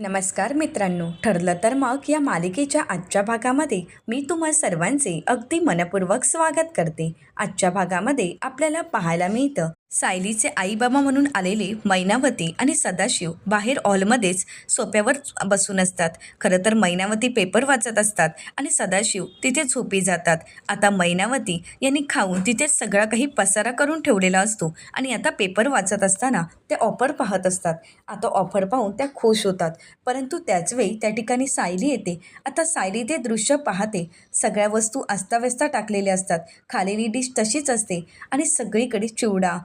नमस्कार मित्रांनो ठरलं तर मग या मालिकेच्या आजच्या भागामध्ये मी तुम्हा सर्वांचे अगदी मनपूर्वक स्वागत करते. आजच्या भागामध्ये आपल्याला पाहायला मिळतं सायलीचे आईबाबा म्हणून आलेले मैनावती आणि सदाशिव बाहेर हॉलमध्येच सोप्यावर बसून असतात. खरं तर मैनावती पेपर वाचत असतात आणि सदाशिव तिथे झोपी जातात. आता मैनावती यांनी खाऊन तिथे सगळा काही पसारा करून ठेवलेला असतो आणि आता पेपर वाचत असताना ते ऑफर पाहत असतात. आता ऑफर पाहून त्या खुश होतात. परंतु त्याचवेळी त्या ठिकाणी सायली येते. आता सायली ते दृश्य पाहते. सगळ्या वस्तू अस्ताव्यस्ता टाकलेल्या असतात. खालेली डिश तशीच असते आणि सगळीकडे चिवडा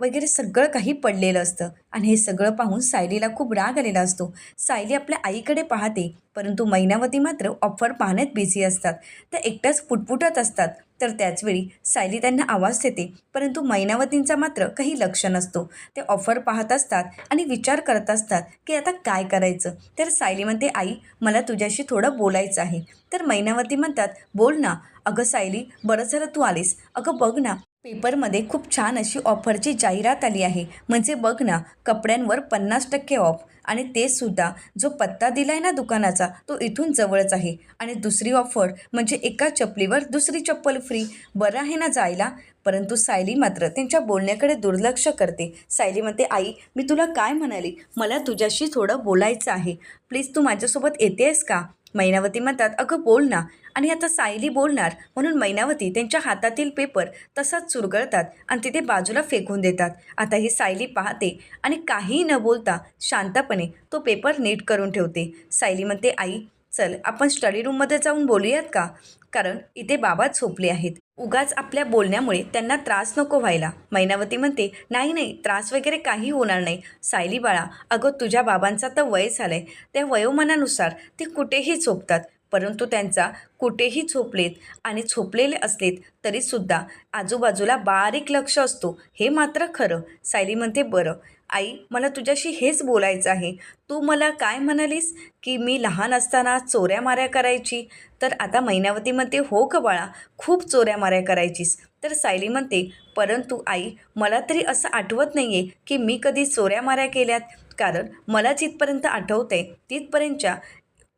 वगैरे सगळं काही पडलेलं असतं. आणि हे सगळं पाहून सायलीला खूप राग आलेला असतो. सायली आपल्या आईकडे पाहते परंतु मैनावती मात्र ऑफर पाहण्यात बिझी असतात. त्या एकट्याच पुटपुटत असतात. तर त्याचवेळी सायली त्यांना आवाज देते परंतु मैनावतींचा मात्र काही लक्ष नसतो. ते ऑफर पाहत असतात आणि विचार करत असतात की आता काय करायचं? तर सायली म्हणते आई मला तुझ्याशी थोडं बोलायचं आहे. तर मैनावती म्हणतात बोल ना. अगं सायली बरं झालं तू आलीस. अगं बघ ना पेपरमध्ये खूप छान अशी ऑफरची जाहिरात आली आहे. म्हणजे बघ ना कपड्यांवर पन्नास टक्के ऑफ. आणि ते सुद्धा जो पत्ता दिला आहे ना दुकानाचा तो इथून जवळच आहे. आणि दुसरी ऑफर म्हणजे एका चपलीवर दुसरी चप्पल फ्री बरं आहे ना जायला? परंतु सायली मात्र त्यांच्या बोलण्याकडे दुर्लक्ष करते. सायली म्हणते आई मी तुला काय म्हणाली? मला तुझ्याशी थोडं बोलायचं आहे. प्लीज तू माझ्यासोबत येतेस का? मैनावती म्हणतात अगं बोल ना. आणि आता सायली बोलणार म्हणून मैनावती त्यांच्या हातातील पेपर तसाच चुरगळतात आणि तिथे बाजूला फेकून देतात. आता ही सायली पाहते आणि काहीही न बोलता शांतपणे तो पेपर नीट करून ठेवते. सायली म्हणते आई चल आपण स्टडी रूममध्ये जाऊन बोलूयात का? कारण इथे बाबा झोपले आहेत. उगाच आपल्या बोलण्यामुळे त्यांना त्रास नको व्हायला. मैनावती म्हणते नाही नाही त्रास वगैरे काही होणार नाही. सायली बाळा अगं तुझ्या बाबांचा तर वय झालं आहे त्या वयोमानानुसार ते कुठेही झोपतात. परंतु त्यांचा कुठेही झोपलेत आणि झोपलेले असलेत तरीसुद्धा आजूबाजूला बारीक लक्ष असतो. हे मात्र खरं. सायली म्हणते बरं. आई मला तुझ्याशी हेच बोलायचं आहे. तू मला काय म्हणालीस? की मी लहान असताना चोऱ्या माऱ्या करायची. तर आता मैनावती म्हणते हो का बाळा खूप चोऱ्या माऱ्या करायचीस. तर सायली म्हणते परंतु आई मला तरी असं आठवत नाही आहे की मी कधी चोऱ्या माऱ्या केल्यात. कारण मला जिथपर्यंत आठवते तिथपर्यंतच्या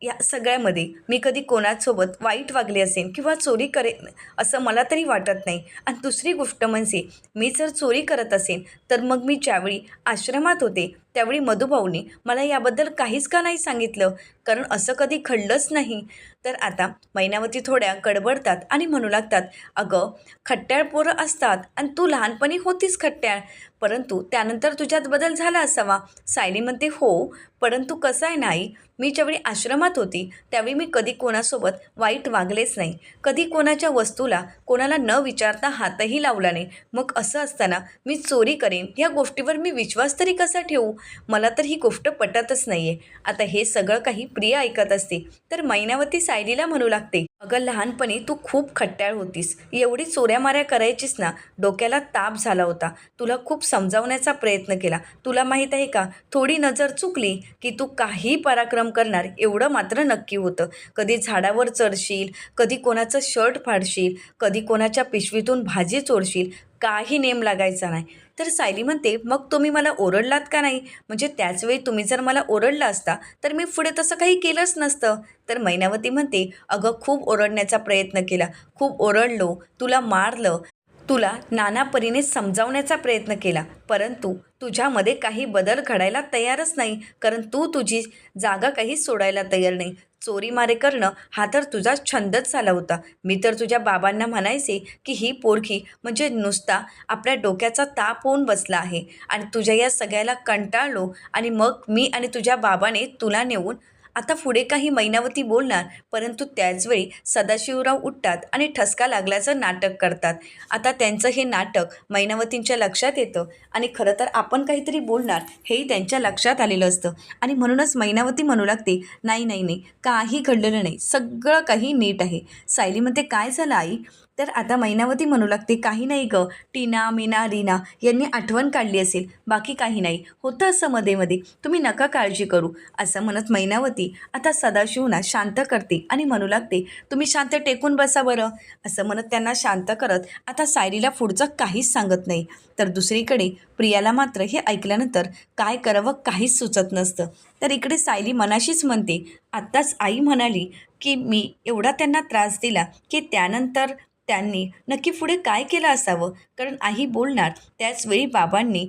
या सगळ्यामध्ये मी कधी कोणासोबत वाईट वागले असेन किंवा चोरी करेन असं मला तरी वाटत नाही. आणि दुसरी गोष्ट म्हणजे मी जर चोरी करत असेन तर मग मी ज्यावेळी आश्रमात होते त्यावेळी मधुभाऊने मला याबद्दल काहीच का नाही सांगितलं? कारण असं कधी घडलंच नाही. तर आता मैनावती थोड्या गडबडतात आणि म्हणू लागतात अगं खट्ट्याळ पोरं असतात आणि तू लहानपणी होतीस खट्ट्याळ परंतु त्यानंतर तुझ्यात बदल झाला असावा. सायली म्हणते हो परंतु कसं आहे नाही मी ज्यावेळी आश्रमात होती त्यावेळी मी कधी कोणासोबत वाईट वागलेच नाही. कधी कोणाच्या वस्तूला कोणाला न विचारता हातही लावला नाही. मग असं असताना मी चोरी करेन? ह्या गोष्टीवर मी विश्वास तरी कसा ठेवू? मला तर ही गोष्ट पटतच नाही आहे आता हे सगळं काही प्रिय ऐकत असते तर मैनावती सायलीला म्हणू लागते अगं लहानपणी तू खूप खट्ट्याळ होतीस. एवढी चोऱ्या माऱ्या करायचीस ना डोक्याला ताप झाला होता. तुला खूप समजावण्याचा प्रयत्न केला. तुला माहीत आहे का थोडी नजर चुकली की तू काही पराक्रम करणार एवढं मात्र नक्की होतं. कधी झाडावर चढशील कधी कोणाचं शर्ट फाडशील कधी कोणाच्या पिशवीतून भाजी चोरशील काही नेम लागायचा नाही. तर सायली म्हणते मग तुम्ही मला ओरडलात का नाही? म्हणजे त्याचवेळी तुम्ही जर मला ओरडला असता तर मी पुढे तसं काही केलंच नसतं. तर मैनावती म्हणते अगं खूप ओरडण्याचा प्रयत्न केला. खूप ओरडलो तुला मारलं तुला नाना परीने समजावण्याचा प्रयत्न केला. परंतु तुझ्यामध्ये काही बदल घडायला तयारच नाही कारण तू तुझी जागा काही सोडायला तयार नाही. चोरी मारे करणं हा तर तुझा छंदच झाला होता. मी तर तुझ्या बाबांना म्हणायचे की ही पोरखी म्हणजे नुसता आपल्या डोक्याचा ताप होऊन बसला आहे. आणि तुझ्या या सगळ्याला कंटाळलो आणि मग मी आणि तुझ्या बाबाने तुला नेऊन आता पुढे काही मैनावती बोलणार परंतु त्याचवेळी सदाशिवराव उठतात आणि ठसका लागल्याचं नाटक करतात. आता त्यांचं हे नाटक मैनावतींच्या लक्षात येतं आणि खरं तर आपण काहीतरी बोलणार हेही त्यांच्या लक्षात आलेलं असतं. आणि म्हणूनच मैनावती म्हणू लागते नाही नाही नाही काही घडलेलं नाही सगळं काही नीट आहे. सायली म्हणते काय झालं आई? तर आता मैनावती म्हणू लागते काही नाही ग टीना मीना रीना यांनी आठवण काढली असेल. बाकी काही नाही. होतं असं मध्ये मध्ये. तुम्ही नका काळजी करू. असं म्हणत मैनावती आता सदाशिवना शांत करते आणि म्हणू लागते तुम्ही शांत टेकून बसा बरं. असं म्हणत त्यांना शांत करत आता सायलीला पुढचं काहीच सांगत नाही. तर दुसरीकडे प्रियाला मात्र हे ऐकल्यानंतर काय करावं काहीच सुचत नसतं. तर इकडे सायली मनाशीच म्हणते आत्ताच आई म्हणाली की मी एवढा त्यांना त्रास दिला की त्यानंतर त्यांनी नक्की पुढे काय केलं असावं? कारण आई बोलणार त्याचवेळी बाबांनी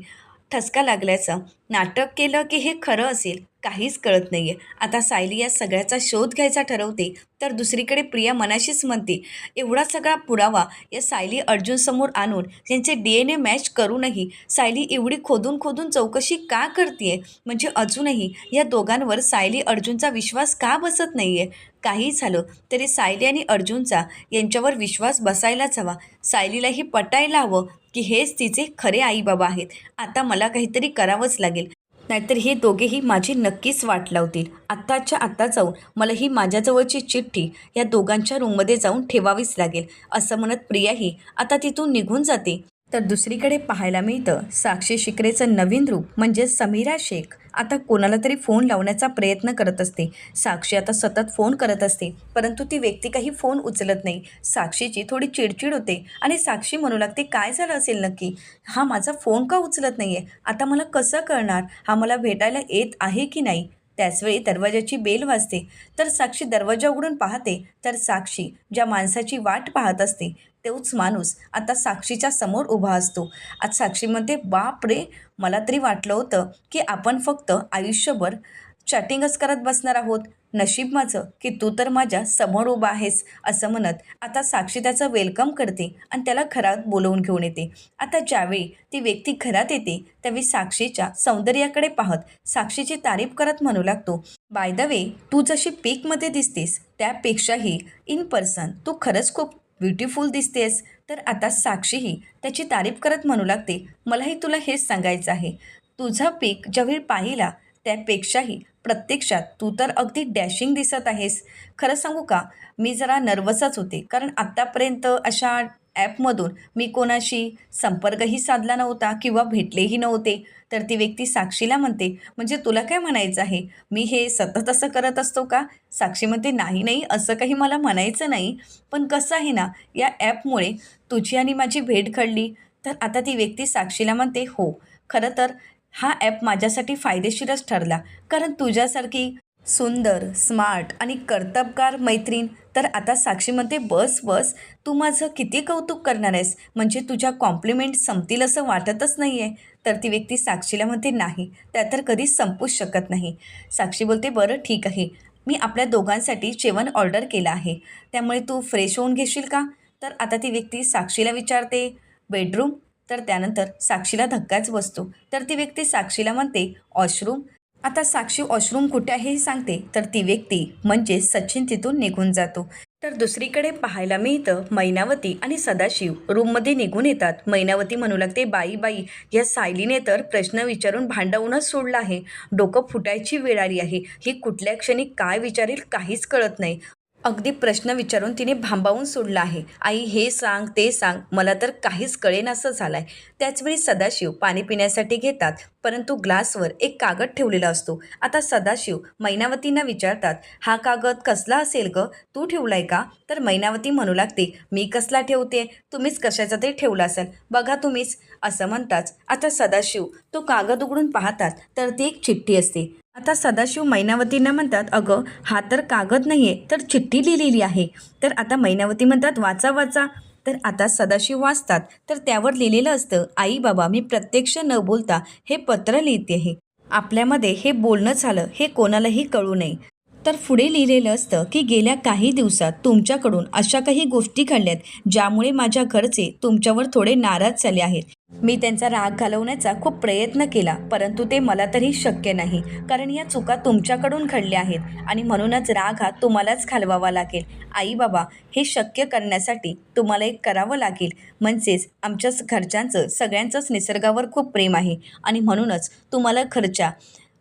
ठसका लागल्याचं. नाटक केलं की हे खरं असेल? काहीच कळत नाही आहे आता सायली या सगळ्याचा शोध घ्यायचा ठरवते तर दुसरीकडे प्रिया मनाशीच म्हणते एवढा सगळा पुरावा या सायली अर्जुनसमोर आणून त्यांचे डी एन ए मॅच करूनही सायली एवढी खोदून खोदून चौकशी का करते म्हणजे अजूनही या दोघांवर सायली अर्जुनचा विश्वास का बसत नाही आहे काही झालं तरी सायली आणि अर्जुनचा यांच्यावर विश्वास बसायलाच हवा. सायलीलाही पटायला हवं की हेच तिचे खरे आईबाबा आहेत. आता मला काहीतरी करावंच लागेल. नाहीतर हे दोघेही माझी नक्कीच वाट लावतील. आत्ताच्या आत्ता जाऊन मला ही माझ्याजवळची चिठ्ठी या दोघांच्या रूममध्ये जाऊन ठेवावीच लागेल असं म्हणत प्रियाही आता तिथून निघून जाते. तर दुसरीकडे पाहायला मिळतं. साक्षी शिकरेचं नवीन रूप म्हणजे समीरा शेख. आता कोणाला तरी फोन लावण्याचा प्रयत्न करत असते. साक्षी आता सतत फोन करत असते. परंतु ती व्यक्ती काही फोन उचलत नाही. साक्षीची थोडी चिडचिड होते आणि साक्षी म्हणू लागते काय झालं असेल नक्की? हा माझा फोन का उचलत नाही आहे आता मला कसं कळणार? हा मला भेटायला येत आहे की नाही? त्याचवेळी दरवाजाची बेल वाजते. तर साक्षी दरवाजा उघडून पाहते. तर साक्षी ज्या माणसाची वाट पाहत असते तोच माणूस आता साक्षीच्या समोर उभा असतो. आज साक्षीमध्ये बाप रे! मला तरी वाटलं होतं की आपण फक्त आयुष्यभर चॅटिंगच करत बसणार आहोत. नशीब माझं की तू तर माझ्यासमोर उभा आहेस असं म्हणत आता साक्षी त्याचं वेलकम करते आणि त्याला घरात बोलवून घेऊन येते. आता ज्यावेळी ती व्यक्ती घरात येते त्यावेळी साक्षीच्या सौंदर्याकडे पाहत साक्षीची तारीफ करत म्हणू लागतो बाय द वे तू जशी पीकमध्ये दिसतेस त्यापेक्षाही इन पर्सन तू खरंच खूप ब्युटिफुल दिसतेस तर आता साक्षीही त्याची तारीफ करत म्हणू लागते मलाही तुला हेच सांगायचं आहे. तुझा पीक ज्यावेळी पाहिला त्यापेक्षाही प्रत्यक्षात तू तर अगदी डॅशिंग दिसत आहेस. खरं सांगू का मी जरा नर्वसच होते कारण आत्तापर्यंत अशा ॲपमधून मी कोणाशी संपर्कही साधला नव्हता किंवा भेटलेही नव्हते. तर ती व्यक्ती साक्षीला म्हणते म्हणजे तुला काय म्हणायचं आहे? मी हे सतत असं करत असतो का? साक्षी म्हणते नाही नाही असं काही मला म्हणायचं नाही. पण कसं आहे ना या ॲपमुळे तुझी आणि माझी भेट घडली. तर आता ती व्यक्ती साक्षीला म्हणते हो खरं तर हा ॲप माझ्यासाठी फायदेशीरच ठरला. कारण तुझ्यासारखी सुंदर स्मार्ट आणि कर्तबगार मैत्रीण. तर आता साक्षी म्हणते बस बस. तू माझं किती कौतुक करणार आहेस? म्हणजे तुझ्या कॉम्प्लिमेंट संपतील असं वाटतच नाही आहे तर ती व्यक्ती साक्षीला म्हणते नाही त्या तर कधीच संपूच शकत नाही. साक्षी बोलते बरं ठीक आहे. मी आपल्या दोघांसाठी जेवण ऑर्डर केलं आहे. त्यामुळे तू फ्रेश होऊन घेशील का? तर आता ती व्यक्ती साक्षीला विचारते बेडरूम? तर त्यानंतर साक्षीला धक्काच बसतो. तर ती व्यक्ती साक्षीला म्हणते वॉशरूम? आता साक्षी वॉशरूम कुठे आहे हे सांगते तर ती व्यक्ती म्हणजे सचिन तिथून निघून जातो. तर दुसरीकडे पाहायला मिळतं मैनावती आणि सदाशिव. रूममध्ये निघून येतात. मैनावती म्हणू लागते बाई बाई या सायलीने तर प्रश्न विचारून भांडवूनच सोडलं आहे. डोकं फुटायची वेळ आली आहे. ही कुठल्या क्षणी काय विचारेल काहीच कळत नाही. अगदी प्रश्न विचारून तिने भांबावून सोडला आहे. आई हे सांग ते सांग मला तर काहीच कळेनासं झालं आहे त्याचवेळी सदाशिव पाणी पिण्यासाठी घेतात परंतु ग्लासवर एक कागद ठेवलेला असतो. आता सदाशिव मैनावतींना विचारतात हा कागद कसला असेल ग? तू ठेवलाय का? तर मैनावती म्हणू लागते मी कसला ठेवते? तुम्हीच कशाचा तरी ठेवला असेल. बघा तुम्हीच. असं म्हणताच आता सदाशिव तो कागद उघडून पाहतात तर ती एक चिठ्ठी असते. आता सदाशिव मैनावतींना म्हणतात अगं हा तर कागद नाही आहे तर चिठ्ठी लिहिलेली आहे. तर आता मैनावती म्हणतात वाचा वाचा. तर आता सदाशिव वाचतात. तर त्यावर लिहिलेलं असतं आई बाबा मी प्रत्यक्ष न बोलता हे पत्र लिहिते आहे आपल्यामध्ये हे बोलणं झालं हे कोणालाही कळू नये. तर पुढे लिहिलेलं असतं की गेल्या काही दिवसात तुमच्याकडून अशा काही गोष्टी घडल्यात ज्यामुळे माझ्या घरचे तुमच्यावर थोडे नाराज झाले आहेत. मी त्यांचा राग घालवण्याचा खूप प्रयत्न केला परंतु ते मला तरी शक्य नाही कारण या चुका तुमच्याकडून घडल्या आहेत आणि म्हणूनच राग हा तुम्हालाच घालवावा लागेल. आई बाबा हे शक्य करण्यासाठी तुम्हाला एक करावं लागेल. म्हणजेच आमच्याच घरच्यांचं सगळ्यांचंच निसर्गावर खूप प्रेम आहे आणि म्हणूनच तुम्हाला घरच्या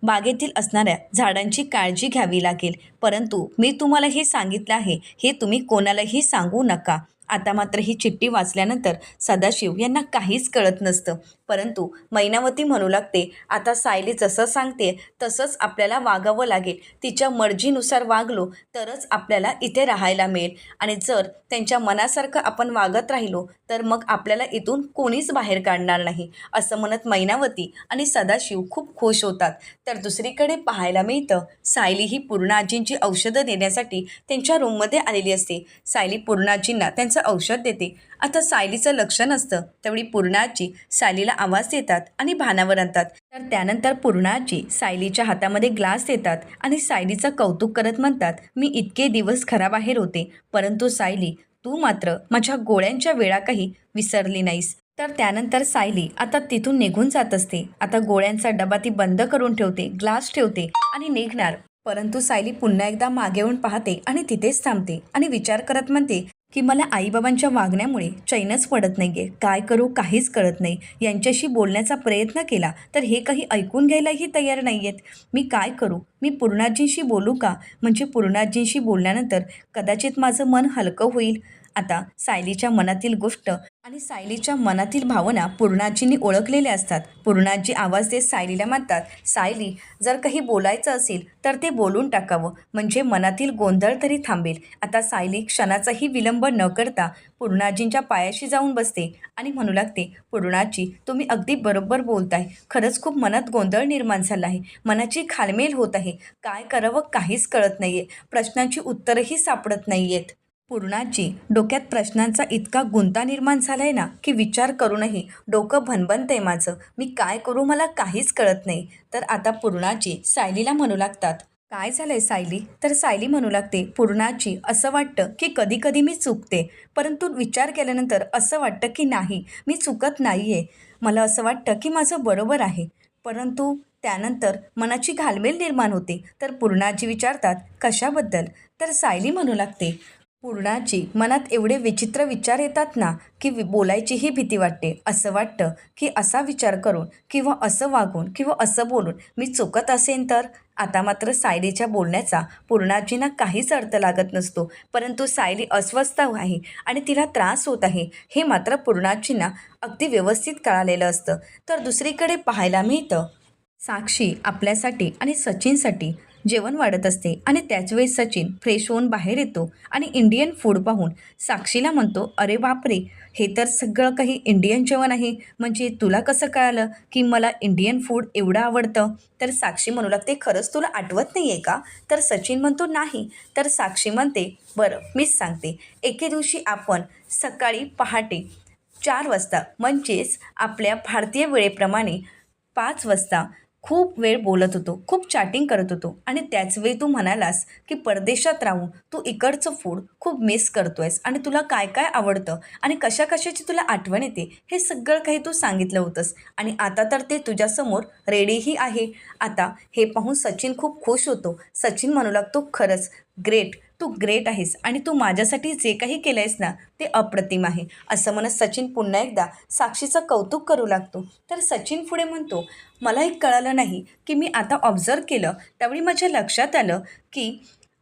बागेतील असणाऱ्या झाडांची काळजी घ्यावी लागेल. परंतु मी तुम्हाला हे सांगितलं आहे हे तुम्ही कोणालाही सांगू नका. आता मात्र ही चिठ्ठी वाचल्यानंतर सदाशिव यांना काहीच कळत नसतं. परंतु मैनावती म्हणू लागते. आता सायली जसं सांगते तसंच आपल्याला वागावं लागेल. तिच्या मर्जीनुसार वागलो तरच आपल्याला इथे राहायला मिळेल. आणि जर त्यांच्या मनासारखं आपण वागत राहिलो तर मग आपल्याला इथून कोणीच बाहेर काढणार नाही असं म्हणत मैनावती आणि सदाशिव खूप खुश होतात. तर दुसरीकडे पाहायला मिळतं सायली ही पूर्णाजींची औषधं देण्यासाठी त्यांच्या रूममध्ये आलेली असते. सायली पूर्णाजींना त्यांचं औषध देते. आता सायलीचं लक्ष नसतं तेवढी पूर्णाजी सायलीला आवाज देतात आणि भानावर आणतात. तर त्यानंतर पूर्णाजी सायलीच्या हातामध्ये ग्लास देतात आणि सायलीचं कौतुक करत म्हणतात मी इतके दिवस घराबाहेर होते परंतु सायली तू मात्र माझ्या गोळ्यांच्या वेळा काही विसरली नाहीस. तर त्यानंतर सायली आता तिथून निघून जात असते. आता गोळ्यांचा डबा ती बंद करून ठेवते ग्लास ठेवते आणि निघणार परंतु सायली पुन्हा एकदा मागे येऊन पाहते आणि तिथेच थांबते आणि विचार करत म्हणते की मला आईबाबांच्या वागण्यामुळे चैनच पडत नाहीये. काय करू काहीच कळत नाही. यांच्याशी बोलण्याचा प्रयत्न केला तर हे काही ऐकून घ्यायलाही तयार नाही आहेत मी काय करू? मी पूर्णाजींशी बोलू का? म्हणजे पूर्णाजींशी बोलल्यानंतर कदाचित माझं मन हलकं होईल. आता सायलीच्या मनातील गोष्ट आणि सायलीच्या मनातील भावना पूर्णाजींनी ओळखलेल्या असतात. पूर्णाजी आवाज देत सायलीला म्हणतात सायली जर काही बोलायचं असेल तर ते बोलून टाकावं. म्हणजे मनातील गोंधळ तरी थांबेल. आता सायली क्षणाचाही विलंब न करता पूर्णाजींच्या पायाशी जाऊन बसते आणि म्हणू लागते पूर्णाजी तुम्ही अगदी बरोबर बोलताय. खरंच खूप मनात गोंधळ निर्माण झाला आहे. मनाची खालमेल होत आहे. काय करावं काहीच कळत नाही आहे प्रश्नांची उत्तरंही सापडत नाही आहेत पूर्णाची डोक्यात प्रश्नांचा इतका गुंता निर्माण झाला आहे ना की विचार करूनही डोकं भनभनतंय माझं. मी काय करू मला काहीच कळत नाही. तर आता पूर्णाची सायलीला म्हणू लागतात. काय झालंय सायली? तर सायली म्हणू लागते पूर्णाची असं वाटतं की कधी कधी मी चुकते. परंतु विचार केल्यानंतर असं वाटतं की नाही मी चुकत नाही आहे मला असं वाटतं की माझं बरोबर आहे. परंतु त्यानंतर मनाची घालमेल निर्माण होते. तर पूर्णाजी विचारतात कशाबद्दल? तर सायली म्हणू लागते पूर्णाची मनात एवढे विचित्र विचार येतात ना की बोलायचीही भीती वाटते. असं वाटतं की असा विचार करून किंवा असं वागून किंवा असं बोलून मी चुकत असेन तर? आता मात्र सायलीच्या बोलण्याचा पूर्णाजींना काहीच अर्थ लागत नसतो. परंतु सायली अस्वस्थ आहे आणि तिला त्रास होत आहे. हे मात्र पूर्णाजींना अगदी व्यवस्थित कळालेलं असतं. तर दुसरीकडे पाहायला मिळतं साक्षी आपल्यासाठी आणि सचिनसाठी जेवण वाढत असते आणि त्याच वेळेस सचिन फ्रेश होऊन बाहेर येतो आणि इंडियन फूड पाहून साक्षीला म्हणतो अरे बापरे हे तर सगळं काही इंडियन जेवण आहे. म्हणजे तुला कसं कळालं की मला इंडियन फूड एवढं आवडतं? तर साक्षी म्हणू लागते खरंच तुला आठवत नाही आहे का? तर सचिन म्हणतो नाही. तर साक्षी म्हणते बरं मीच सांगते. एके दिवशी आपण सकाळी पहाटे चार वाजता म्हणजेच आपल्या भारतीय वेळेप्रमाणे पाच वाजता खूप वेळ बोलत होतो खूप चॅटिंग करत होतो. आणि त्याच वेळी तू म्हणालास की परदेशात राहून तू इकडचं फूड खूप मिस करतोयस आणि तुला काय काय आवडतं आणि कशा कशाची तुला आठवण येते हे सगळं काही तू सांगितलं होतंस. आणि आता तर ते तुझ्यासमोर रेडीही आहे. आता हे पाहून सचिन खूप खुश होतो. सचिन म्हणू लागतो खरंच ग्रेट तू ग्रेट आहेस आणि तू माझ्यासाठी जे काही केलं आहेस ना ते अप्रतिम आहे. असं म्हणत सचिन पुन्हा एकदा साक्षीचं कौतुक करू लागतो. तर सचिन पुढे म्हणतो मला एक कळालं नाही की मी आता ऑब्झर्व केलं. त्यावेळी माझ्या लक्षात आलं की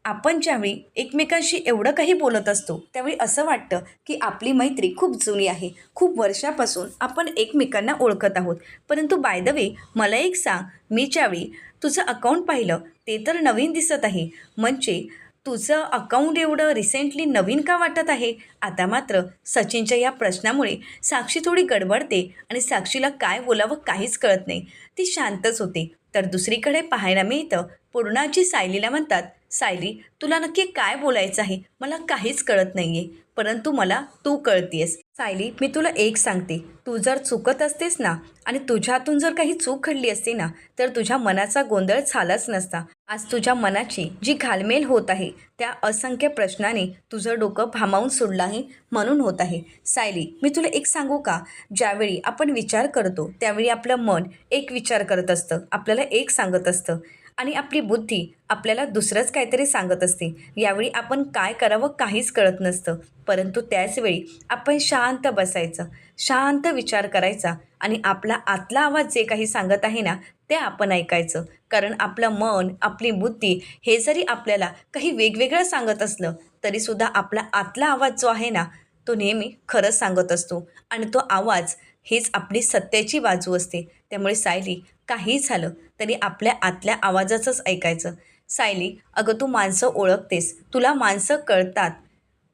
आपण ज्यावेळी एकमेकांशी एवढं काही बोलत असतो त्यावेळी असं वाटतं की आपली मैत्री खूप जुनी आहे. खूप वर्षापासून आपण एकमेकांना ओळखत आहोत. परंतु बाय द वे मला एक सांग मी ज्यावेळी तुझं अकाउंट पाहिलं ते तर नवीन दिसत आहे. म्हणजे तुझं अकाउंट एवढं रिसेंटली नवीन का वाटत आहे? आता मात्र सचिनच्या या प्रश्नामुळे साक्षी थोडी गडबडते आणि साक्षीला काय बोलावं काहीच कळत नाही. ती शांतच होते. तर दुसरीकडे पाहायला मिळतं पूर्णाची सायलीला म्हणतात सायली तुला नक्की काय बोलायचं आहे? मला काहीच कळत नाही आहे परंतु मला तू कळतीयस. सायली मी तुला एक सांगते. तू जर चुकत असतेस ना आणि तुझ्यातून जर काही चूक घडली असते ना तर तुझ्या मनाचा गोंधळ झालाच नसता. आज तुझ्या मनाची जी घालमेल होत आहे त्या असंख्य प्रश्नाने तुझं डोकं भामावून सोडलं आहे म्हणून होत आहे. सायली मी तुला एक सांगू का? ज्यावेळी आपण विचार करतो त्यावेळी आपलं मन एक विचार करत असतं. आपल्याला एक सांगत असतं. आणि आपली बुद्धी आपल्याला दुसरंच काहीतरी सांगत असते. यावेळी आपण काय करावं काहीच कळत नसतं. परंतु त्याचवेळी आपण शांत बसायचं. शांत विचार करायचा आणि आपला आतला आवाज जे काही सांगत आहे ना ते आपण ऐकायचं. कारण आपलं मन आपली बुद्धी हे जरी आपल्याला काही वेगवेगळं सांगत असलं तरीसुद्धा आपला आतला आवाज जो आहे ना तो नेहमी खरंच सांगत असतो. आणि तो आवाज हेच आपली सत्याची बाजू असते. त्यामुळे सायली काही झालं तरी आपल्या आतल्या आवाजाचंच ऐकायचं. सायली अगं तू माणसं ओळखतेस. तुला माणसं कळतात.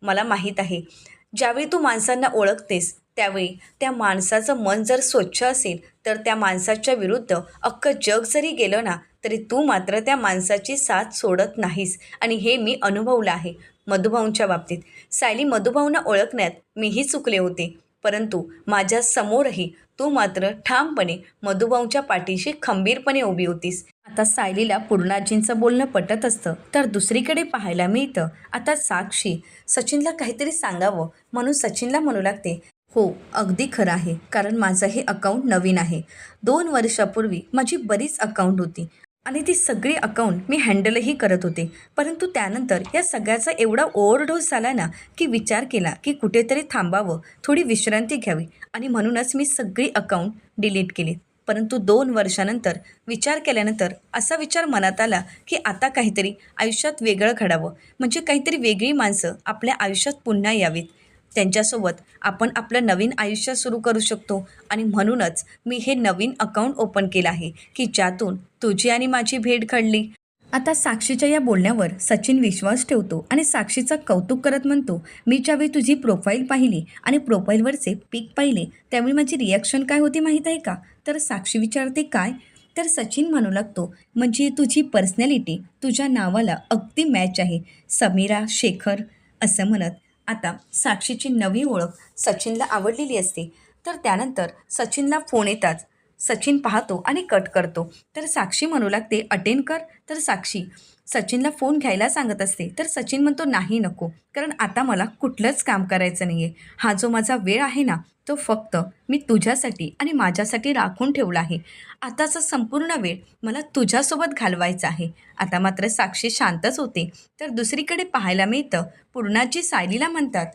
मला माहीत आहे. ज्यावेळी तू माणसांना ओळखतेस त्यावेळी त्या माणसाचं मन जर स्वच्छ असेल तर त्या माणसाच्या विरुद्ध अख्खं जग जरी गेलं ना तरी तू मात्र त्या माणसाची साथ सोडत नाहीस. आणि हे मी अनुभवलं आहे मधुभाऊंच्या बाबतीत. सायली मधुभाऊंना ओळखण्यात मीही चुकले होते. परंतु माझ्या समोरही तू मात्र ठामपणे मधुभाऊच्या पाठीशी खंबीरपणे उभी होतीस. आता सायलीला पूर्णाजींचं बोलणं पटत असतं तर दुसरीकडे पाहायला मिळतं. आता साक्षी सचिनला काहीतरी सांगावं म्हणून सचिनला म्हणू लागते. हो अगदी खरं आहे कारण माझं हे अकाउंट नवीन आहे. दोन वर्षापूर्वी माझी बरीच अकाउंट होती. आणि ती सगळी अकाउंट मी हँडलही करत होते. परंतु त्यानंतर या सगळ्याचा एवढा ओव्हरडोस झाला ना की विचार केला की कुठेतरी थांबावं थोडी विश्रांती घ्यावी. आणि म्हणूनच मी सगळी अकाउंट डिलीट केली. परंतु दोन वर्षानंतर विचार केल्यानंतर असा विचार मनात आला की आता काहीतरी आयुष्यात वेगळं घडावं. म्हणजे काहीतरी वेगळी माणसं आपल्या आयुष्यात पुन्हा यावीत. त्यांच्यासोबत आपण आपलं नवीन आयुष्य सुरू करू शकतो. आणि म्हणूनच मी हे नवीन अकाउंट ओपन केलं आहे की ज्यातून तुझी आणि माझी भेट घडली. आता साक्षीच्या या बोलण्यावर सचिन विश्वास ठेवतो आणि साक्षीचं कौतुक करत म्हणतो मी ज्यावेळी तुझी प्रोफाईल पाहिली आणि प्रोफाईलवरचे पिक पाहिले त्यावेळी माझी रिॲक्शन काय होती माहीत आहे का? तर साक्षी विचारते काय? तर सचिन म्हणू लागतो म्हणजे तुझी पर्सनॅलिटी तुझ्या नावाला अगदी मॅच आहे. समीरा शेखर असं म्हणत आता साक्षीची नवी ओळख सचिनला आवडलेली असते. तर त्यानंतर सचिनला फोन येताच सचिन पाहतो आणि कट करतो. तर साक्षी म्हणू लागते अटेंड कर. तर साक्षी सचिनला फोन घ्यायला सांगत असते. तर सचिन म्हणतो नाही नको. कारण आता मला कुठलंच काम करायचं नाही आहे हा जो माझा वेळ आहे ना तो फक्त मी तुझ्यासाठी आणि माझ्यासाठी राखून ठेवला आहे. आताचा संपूर्ण वेळ मला तुझ्यासोबत घालवायचा आहे. आता मात्र साक्षी शांतच होते. तर दुसरीकडे पाहायला मिळतं पूर्णाची सायलीला म्हणतात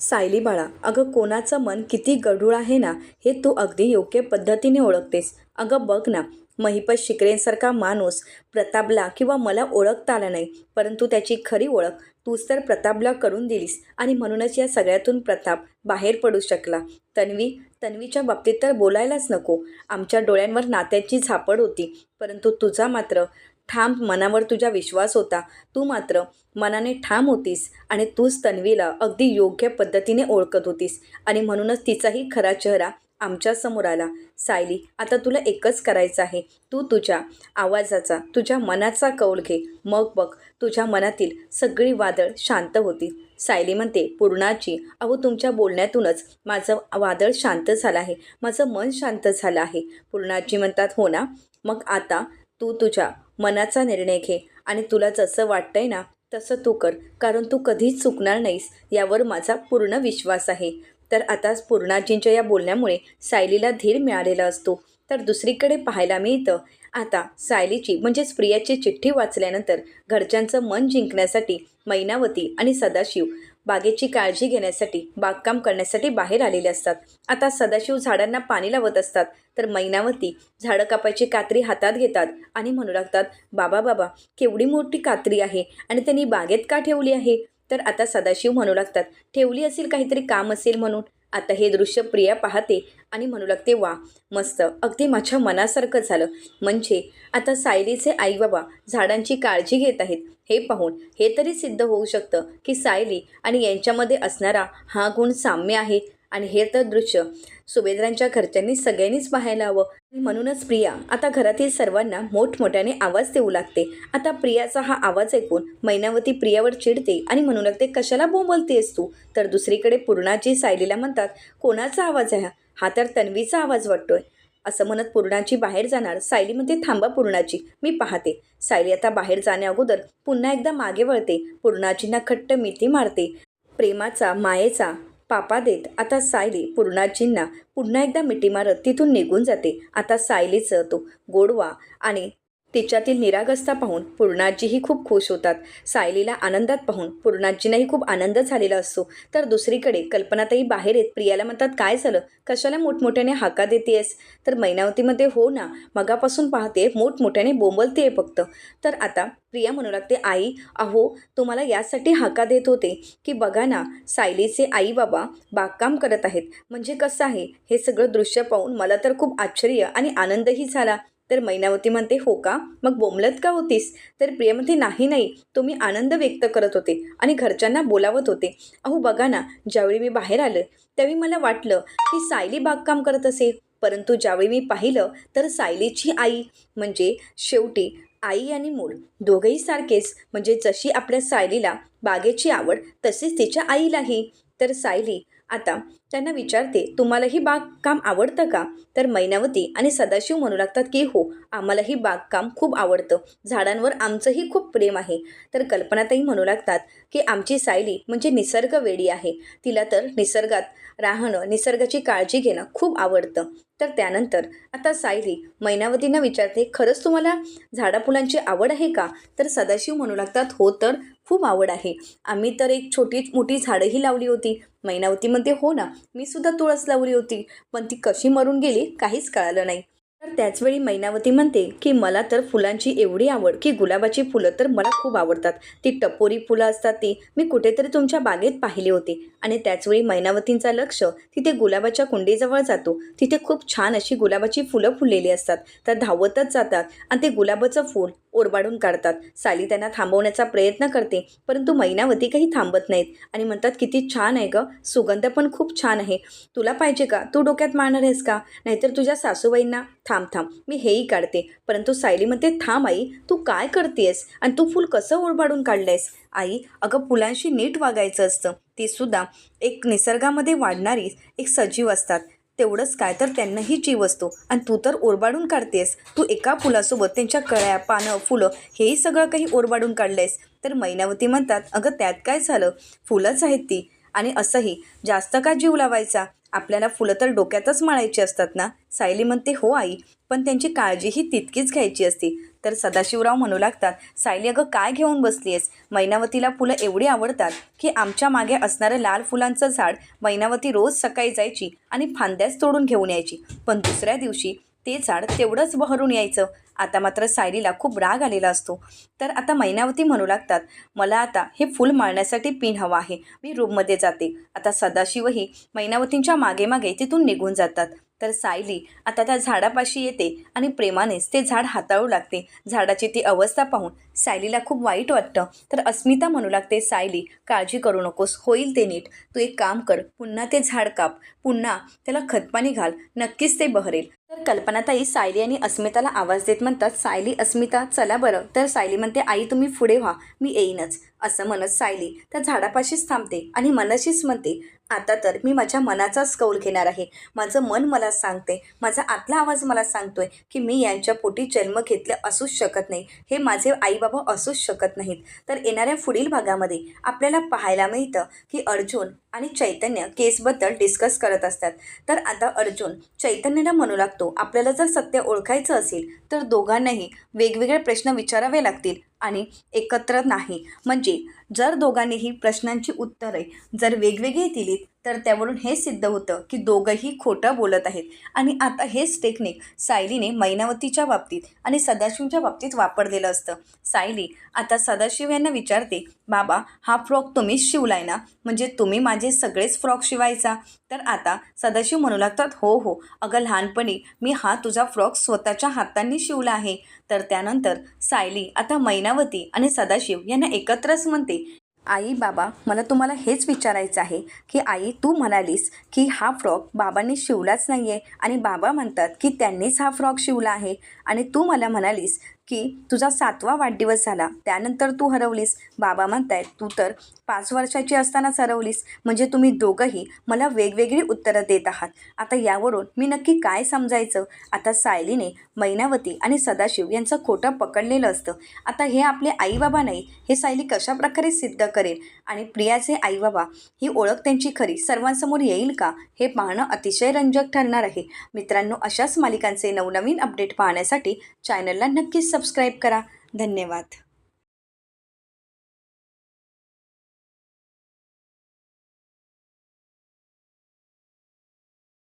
सायली बाळा अगं कोणाचं मन किती गढूळ आहे ना हे तू अगदी योग्य पद्धतीने ओळखतेस. अगं बघ ना महिपत शिकरेंसारखा माणूस प्रतापला किंवा मला ओळखता आला नाही परंतु त्याची खरी ओळख तूच तर प्रतापला करून दिलीस. आणि म्हणूनच या सगळ्यातून प्रताप बाहेर पडू शकला. तन्वी तन्वीच्या बाबतीत तर बोलायलाच नको. आमच्या डोळ्यांवर नात्याची झापड होती परंतु तुझा मात्र ठाम मनावर तुझा विश्वास होता. तू मात्र मनाने ठाम होतीस आणि तूच तन्वीला अगदी योग्य पद्धतीने ओळखत होतीस. आणि म्हणूनच तिचाही खरा चेहरा आमच्यासमोर आला. सायली आता तुला एकच करायचं आहे. तू तुझ्या आवाजाचा तुझ्या मनाचा कौल घे. मग बघ तुझ्या मनातील सगळी वादळ शांत होती सायली म्हणते पूर्णाची अहो तुमच्या बोलण्यातूनच माझं वादळ शांत झालं आहे. माझं मन शांत झालं आहे. पूर्णाची म्हणतात हो ना? मग आता तू तुझ्या मनाचा निर्णय घे आणि तुला जसं वाटतंय ना तसं तू कर. कारण तू कधीच चुकणार नाहीस यावर माझा पूर्ण विश्वास आहे. तर आता पूर्णाजींच्या या बोलण्यामुळे सायलीला धीर मिळालेला असतो. तर दुसरीकडे पाहायला मिळतं आता सायलीची म्हणजेच प्रियाची चिठ्ठी वाचल्यानंतर घरच्यांचं मन जिंकण्यासाठी मैनावती आणि सदाशिव बागेची काळजी घेण्यासाठी बागकाम करण्यासाठी बाहेर आलेले असतात. आता सदाशिव झाडांना पाणी लावत असतात तर मैनावती झाडं कापायची कात्री हातात घेतात आणि म्हणू लागतात बाबा बाबा केवढी मोठी कात्री आहे आणि त्यांनी बागेत का ठेवली आहे? तर आता सदाशिव म्हणू लागतात ठेवली असेल काहीतरी काम असेल म्हणून. आता हे दृश्य प्रिया पाहते आणि म्हणू लागते वा मस्त. अगदी माझ्या मनासारखं झालं. म्हणजे आता सायलीचे आई बाबा झाडांची काळजी घेत आहेत. हे पाहून हे तरी सिद्ध होऊ शकतं की सायली आणि यांच्यामध्ये असणारा हा गुण साम्य आहे आणि हे तर दृश्य सुभेद्रांच्या घरच्यांनी सगळ्यांनीच पाहायला हवं. म्हणूनच प्रिया आता घरातील सर्वांना मोठमोठ्याने आवाज देऊ लागते. आता प्रियाचा हा आवाज ऐकून मैनावती प्रियावर चिडते आणि म्हणू लागते कशाला बोंबलतेस तू? तर दुसरीकडे पूर्णाची सायलीला म्हणतात कोणाचा आवाज आहे हा? तर तन्वीचा आवाज वाटतोय. असं म्हणत पूर्णाची बाहेर जाणार. सायली म्हणते थांबा पूर्णाची मी पाहते. सायली आता बाहेर जाण्याअगोदर पुन्हा एकदा मागे वळते. पूर्णाजींना खट्ट मिठी मारते. प्रेमाचा मायेचा पापा देत. आता सायली पूर्णाजींना पुन्हा एकदा मिठी मारत तिथून निघून जाते. आता सायलीचं तो गोडवा आणि तिच्यातील निरागस्ता पाहून पूर्णाजीही खूप खुश होतात. सायलीला आनंदात पाहून पूर्णाजींनाही खूप आनंद झालेला असतो. तर दुसरीकडे कल्पनाताई बाहेर येत प्रियाला म्हणतात काय झालं? कशाला मोठमोठ्याने हाका देतेस तर मैनावतीमध्ये हो ना मगापासून पाहते मोठमोठ्याने बोंबलते फक्त. तर आता प्रिया म्हणू लागते आई अहो तुम्हाला यासाठी हाका देत होते की बघा ना सायलीचे आई बाबा बागकाम करत आहेत. म्हणजे कसं आहे? हे सगळं दृश्य पाहून मला तर खूप आश्चर्य आणि आनंदही झाला. तर मैनावती म्हणते हो का? मग बोंबलत का होतीस? तर प्रिया म्हणते नाही नाही. तुम्ही आनंद व्यक्त करत होते आणि घरच्यांना बोलावत होते. अहो बघा ना ज्यावेळी मी बाहेर आलं त्यावेळी मला वाटलं की सायली बागकाम करत असे परंतु ज्यावेळी मी पाहिलं तर सायलीची आई म्हणजे शेवटी आई आणि मूल दोघंही सारखेच. म्हणजे जशी आपल्या सायलीला बागेची आवड तशीच तिच्या आईलाही. तर सायली आता त्यांना विचारते तुम्हालाही बागकाम आवडतं का? तर मैनावती आणि सदाशिव म्हणू लागतात की हो आम्हालाही बागकाम खूप आवडतं. झाडांवर आमचंही खूप प्रेम आहे. तर कल्पनाताई म्हणू लागतात की आमची सायली म्हणजे निसर्ग वेडी आहे. तिला तर निसर्गात राहणं निसर्गाची काळजी घेणं खूप आवडतं. तर त्यानंतर आता सायली मैनावतींना विचारते खरंच तुम्हाला झाडाफुलांची आवड आहे का? तर सदाशिव म्हणू लागतात हो तर खूप आवड आहे. आम्ही तर एक छोटी मोठी झाडंही लावली होती. मैनावतीमध्ये हो ना मी सुद्धा तुळस लावली होती. पण ती कशी मरून गेली काहीच कळालं नाही. तर त्याचवेळी मैनावती म्हणते की मला तर फुलांची एवढी आवड की गुलाबाची फुलं तर मला खूप आवडतात. ती टपोरी फुलं असतात ती. मी कुठेतरी तुमच्या बागेत पाहिली होती. आणि त्याचवेळी मैनावतींचा लक्ष तिथे गुलाबाच्या कुंडीजवळ जातो. तिथे खूप छान अशी गुलाबाची फुलं फुललेली असतात. तर धावतच जातात आणि ते गुलाबाचं फूल ओरबाडून काढतात. साली त्यांना थांबवण्याचा प्रयत्न करते परंतु मैनावती काही थांबत नाहीत आणि म्हणतात किती छान आहे गं. सुगंध पण खूप छान आहे. तुला पाहिजे का? तू डोक्यात मारणार आहेस का? नाहीतर तुझ्या सासूबाईंना थांब थांब. मी हेही काढते. परंतु सायली म्हणते थांब आई तू काय करतेस आणि तू फूल कसं ओरबाडून काढलंयस? आई अगं फुलांशी नीट वागायचं असतं. ती सुद्धा एक निसर्गामध्ये वाढणारी एक सजीव असतात. तेवढंच काय तर त्यांनाही जीव असतो. आणि तू तर ओरबाडून काढतेस तू एका फुलासोबत त्यांच्या कळ्या पानं फुलं हेही सगळं काही ओरबाडून काढलंयस. तर मैनावती म्हणतात अगं त्यात काय झालं? फुलंच आहेत ती. आणि असंही. जास्त का जीव लावायचा? आपल्याला फुलं तर डोक्यातच माळायची असतात ना? सायली म्हणते हो आई पण त्यांची काळजीही तितकीच घ्यायची असते. तर सदाशिवराव म्हणू लागतात सायली अगं काय घेऊन बसली आहेस मैनावतीला फुलं एवढी आवडतात की आमच्या मागे असणारं लाल फुलांचं झाड मैनावती रोज सकाळी जायची आणि फांद्याच तोडून घेऊन यायची. पण दुसऱ्या दिवशी ते झाड तेवढंच बहरून यायचं. आता मात्र सायलीला खूप राग आलेला असतो. तर आता मैनावती म्हणू लागतात मला आता हे फूल माळण्यासाठी पिन हवा आहे. मी रूममध्ये जाते. आता सदाशिवही मैनावतींच्या मागे मागे तिथून निघून जातात. तर सायली आता त्या झाडापाशी येते आणि प्रेमानेच ते झाड हाताळू लागते. झाडाची ती अवस्था पाहून सायलीला खूप वाईट वाटतं. तर अस्मिता म्हणू लागते सायली काळजी करू नकोस. होईल ते नीट. तू एक काम कर. पुन्हा ते झाड काप. पुन्हा त्याला खतपाणी घाल. नक्कीच ते बहरेल. तर कल्पनाताई सायली आणि अस्मिताला आवाज देत म्हणतात सायली अस्मिता चला बरं. तर सायली म्हणते आई तुम्ही पुढे व्हा मी येईनच. असं म्हणत सायली त्या झाडापाशीच थांबते आणि मनशीच म्हणते आता तर मी माझ्या मनाचाच कौल घेणार आहे. माझं मन मला सांगते माझा आतला आवाज मला सांगतोय की मी यांच्या पोटी जन्म घेतले असूच शकत नाही. हे माझे आईबाबा असूच शकत नाहीत. तर येणाऱ्या पुढील भागामध्ये आपल्याला पाहायला मिळतं की अर्जुन आणि चैतन्य केसबद्दल डिस्कस करत असतात. तर आता अर्जुन चैतन्याला म्हणू लागतो आपल्याला जर सत्य ओळखायचं असेल तर दोघांनाही वेगवेगळे प्रश्न विचारावे लागतील आणि एकत्र नाही. म्हणजे जर दोघांनीही प्रश्नांची उत्तरे जर वेगवेगळी दिलीत तर त्यावरून हे सिद्ध होतं की दोघंही खोटं बोलत आहेत. आणि आता हेच टेक्निक सायलीने मैनावतीच्या बाबतीत आणि सदाशिवच्या बाबतीत वापरलेलं असतं. सायली आता सदाशिव यांना विचारते बाबा हा फ्रॉक तुम्हीच शिवलाय ना? म्हणजे तुम्ही माझे सगळेच फ्रॉक शिवायचा? तर आता सदाशिव म्हणू लागतात हो हो. अगं लहानपणी मी हा तुझा फ्रॉक स्वतःच्या हातांनी शिवला आहे. तर त्यानंतर सायली आता मैनावती आणि सदाशिव यांना एकत्रच म्हणते आई बाबा मला तुम्हाला हेच विचारायचं आहे की आई तू म्हणालीस की हा फ्रॉक बाबांनी शिवलाच नाही आहे आणि बाबा म्हणतात की त्यांनीच हा फ्रॉक शिवला आहे. आणि तू मला म्हणालीस की तुझा सातवा वाढदिवस झाला त्यानंतर तू हरवलीस. बाबा म्हणतायत तू तर पाच वर्षाची असतानाच हरवलीस म्हणजे तुम्ही दोघंही मला वेगवेगळी उत्तरं देत आहात. आता यावरून मी नक्की काय समजायचं? आता सायलीने मैनावती आणि सदाशिव यांचं खोटं पकडलेलं असतं. आता हे आपले आईबाबा नाही हे सायली कशा प्रकारे सिद्ध करेल? आणि प्रियाचे आईबाबा ही ओळख त्यांची खरी सर्वांसमोर येईल का? हे पाहणं अतिशय रंजक ठरणार आहे. मित्रांनो अशाच मालिकांचे नवनवीन अपडेट पाहण्यासाठी चॅनलला नक्कीच सबस्क्राईब करा. धन्यवाद.